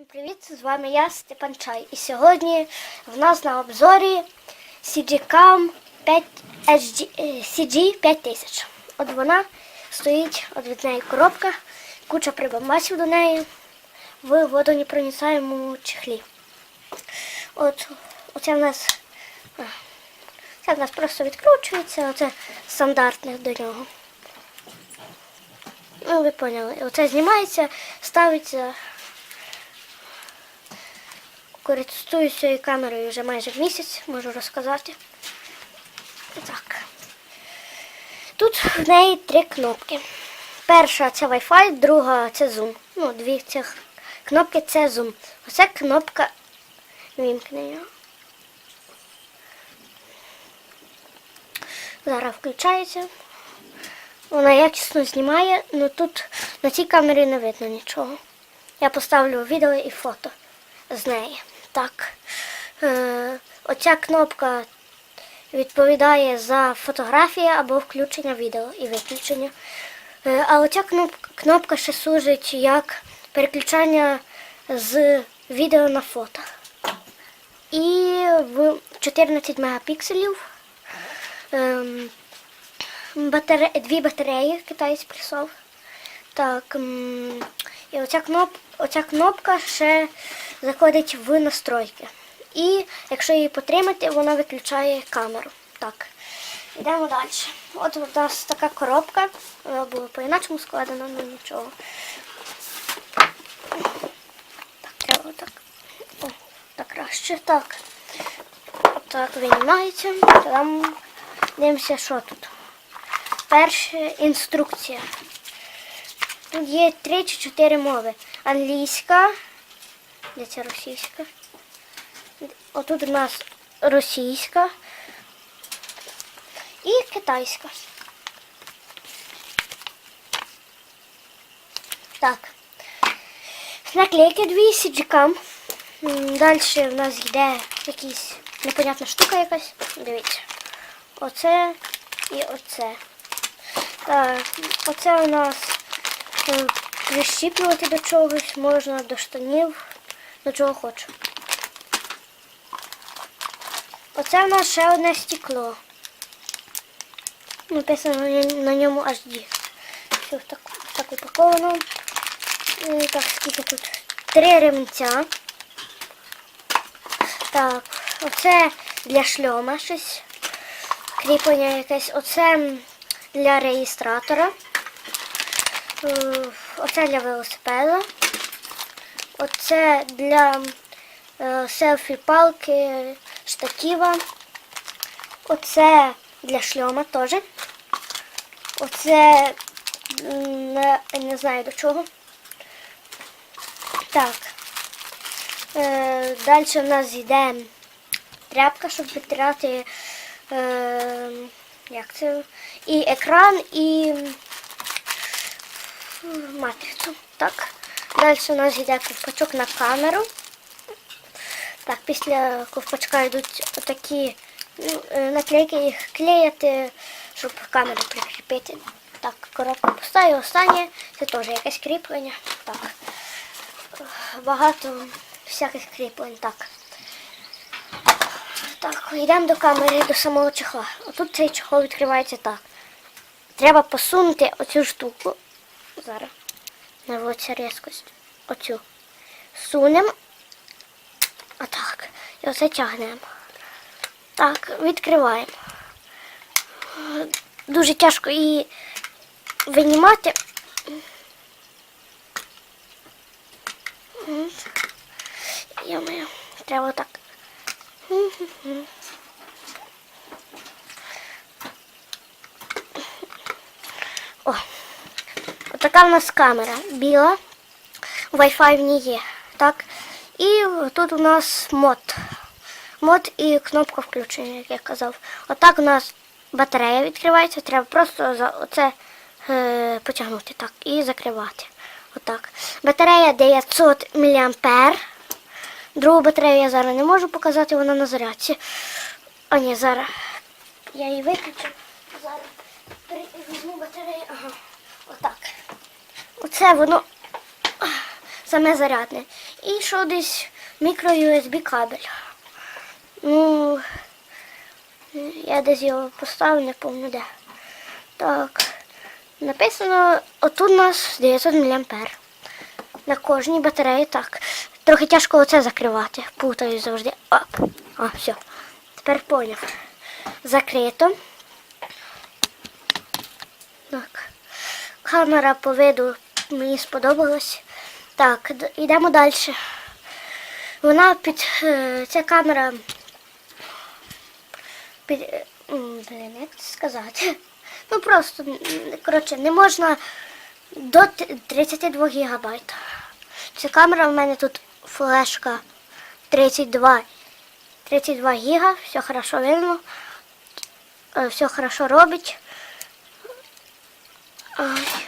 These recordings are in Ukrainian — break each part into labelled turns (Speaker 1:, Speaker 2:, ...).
Speaker 1: Всім привіт! З вами я, Степан Чай. І сьогодні в нас на обзорі CGCam 5 HD, е, CG 5000. От вона стоїть, от від неї коробка, куча прибамбасів до неї в водонепроницаємому чехлі. От оце в нас, це в нас просто відкручується, оце стандартне до нього. Ну, ви поняли. Оце знімається, ставиться. Користуюся цією камерою вже майже місяць, можу розказати. Так. Тут в неї три кнопки. Перша це Wi-Fi, друга це Zoom. Ну, дві цих кнопки це Zoom. Оце кнопка вімкнення. Зараз включається. Вона якісно знімає, але тут на цій камері не видно нічого. Я поставлю відео і фото з неї. Так. Е, оця кнопка відповідає за фотографії або включення відео і виключення. Е, а оця кнопка, ще служить як переключання з відео на фото. І в 14 мегапікселів. Ем, дві батареї китайський присов. Так. І оця, кноп... оця кнопка ще заходить в настройки. І якщо її потримати, вона виключає камеру. Так. Йдемо далі. От у нас така коробка. Вона була по-іначому складена, але нічого. Так, треба так. О, так краще. Так. Так, виймається. Там дивимося, що тут. Перша інструкція. Тут є три чи чотири мови. Англійська. Де це російська? Отут у нас російська і китайська. Так. Наклейки дві сіджикам. Далі в нас йде якась непонятна штука якась. Дивіться. Оце і оце. Так, оце у нас прищіплювати до чогось можна, до штанів, до чого хочу. Оце у нас ще одне стекло. Написано на- ньому HD. Все так, так упаковано. І Так, скільки тут? Три ремця. Так, оце для шльома щось. Кріплення якесь. Оце для реєстратора. Е, Оце для велосипеда. Оце для е, селфі-палки, штатива. Оце для шльома теж. Оце не, знаю до чого. Так. Е, далі в нас йде тряпка, щоб витирати як це? І екран, і матрицю. Так. Далі у нас йде ковпачок на камеру. Так, після ковпачка йдуть отакі ну, е, наклейки, їх клеяти, щоб камеру прикріпити. Так, коробка пуста і останнє це теж якесь кріплення. Так. Багато всяких кріплень. Так. Так, йдемо до камери, до самого чехла. Отут цей чехол відкривається так. Треба посунути оцю штуку. Зараз. Наводиться різкость. Оцю. Сунемо. Отак. І оце тягнемо. Так, відкриваємо. Дуже тяжко її винімати. Йо-моє, треба так. Отака в нас камера біла. Wi-Fi в ній є. Так. І тут у нас мод. Мод і кнопка включення, як я казав. Отак у нас батарея відкривається. Треба просто за оце е, потягнути так і закривати. Отак. Батарея 900 мА. Другу батарею я зараз не можу показати, вона на зарядці. А ні, зараз я її виключу. Зараз візьму батарею. Ага. Отак. Оце воно
Speaker 2: саме зарядне. І що десь мікро-USB кабель. Ну, я десь його поставив, не пам'ятаю де. Так. Написано, отут у нас 900 мА. На кожній батареї так. Трохи тяжко оце закривати. Путаю завжди. Оп. А, все. Тепер поняв. Закрито. Так. Камера по виду мені сподобалась. Так, йдемо далі. Вона під. е, Ця камера. Під. е, м, Блін, як це сказати? Ну просто, коротше, не можна до 32 гігабайт. Ця камера в мене тут флешка 32, 32 гіга, все хорошо видно, е, все хорошо робить. Ай,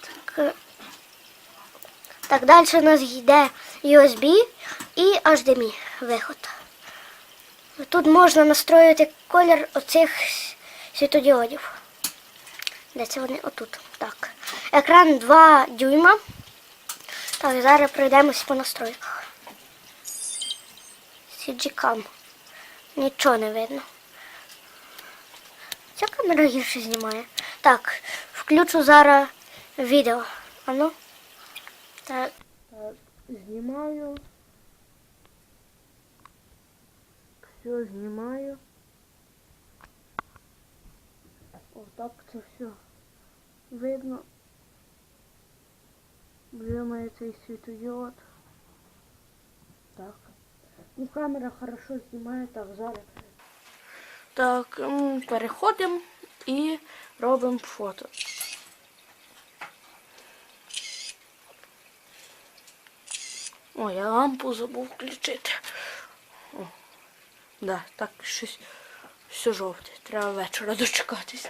Speaker 2: Так, е, так далі у нас йде USB і HDMI виход. Тут можна настроїти колір оцих світодіодів. Де це вони? Отут. Так. Екран 2 дюйма. Так, зараз пройдемось по настройках. CG-Cam. Нічого не видно. Ця камера гірше знімає. Так, включу зараз відео. Ану. Так.
Speaker 1: Так, знімаю. Все знімаю. Отак це все видно. Вже має цей світодіод. Так. Ну, камера хорошо знімає, так, зараз. Так, переходимо і робимо фото. О, я лампу забув включити. О, да, так щось все жовте. Треба вечора дочекатись.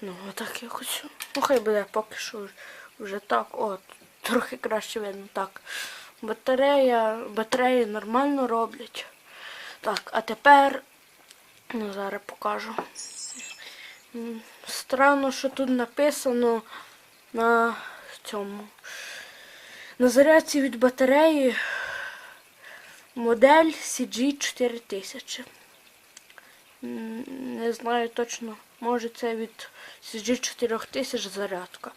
Speaker 1: Ну, отак якось. Ну, хай буде поки що вже- так. О, трохи краще видно. Так. Батарея, батареї нормально роблять. Так, а тепер ну, зараз покажу. Странно, що тут написано на цьому. На зарядці від батареї модель CG4000. Не знаю точно, може це від CG4000 зарядка.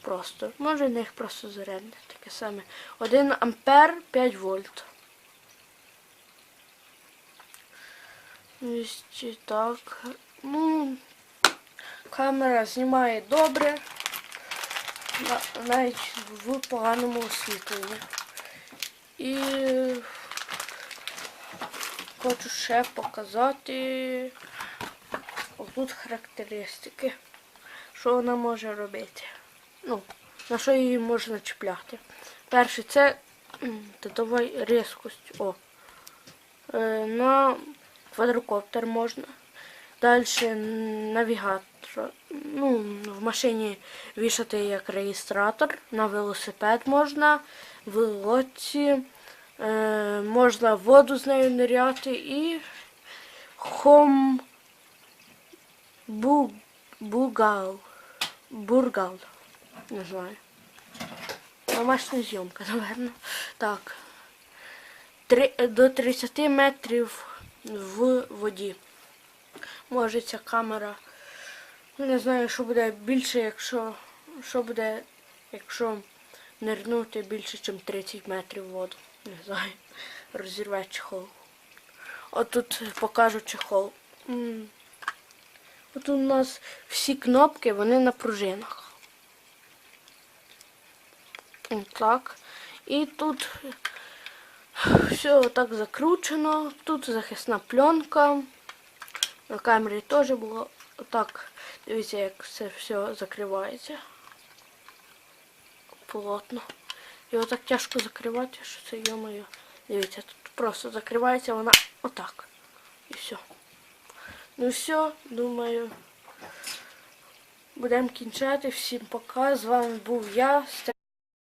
Speaker 1: Просто. Може в них просто зарядне. Таке саме. 1 ампер 5 вольт. Ось так. Ну, камера знімає добре. На- навіть в поганому освітленні. І хочу ще показати отут характеристики, що вона може робити. Ну, на що її можна чіпляти. Перше, це давай різкость. О. Е, на квадрокоптер можна. Далі навігатор. Ну, в машині вішати як реєстратор. На велосипед можна, в лодці. Е, можна воду з нею ниряти і хом бу, бугал. Бургал. Не знаю. Домашня зйомка, напевно. Так. Три, до 30 метрів в воді. Може ця камера. Ну, Не знаю, що буде більше, якщо. Що буде, якщо нирнути більше, ніж 30 метрів воду. Не знаю. Розірве чехол. От тут покажу чехол. От у нас всі кнопки, вони на пружинах. Так. І тут все так закручено. Тут захисна пленка. На камері теж було отак. Дивіться, як це все закривається. Плотно. Його так тяжко закривати, що це йомою. Дивіться, тут просто закривається вона отак. І все. Ну все, думаю. Будемо кінчати. Всім пока. З вами був я.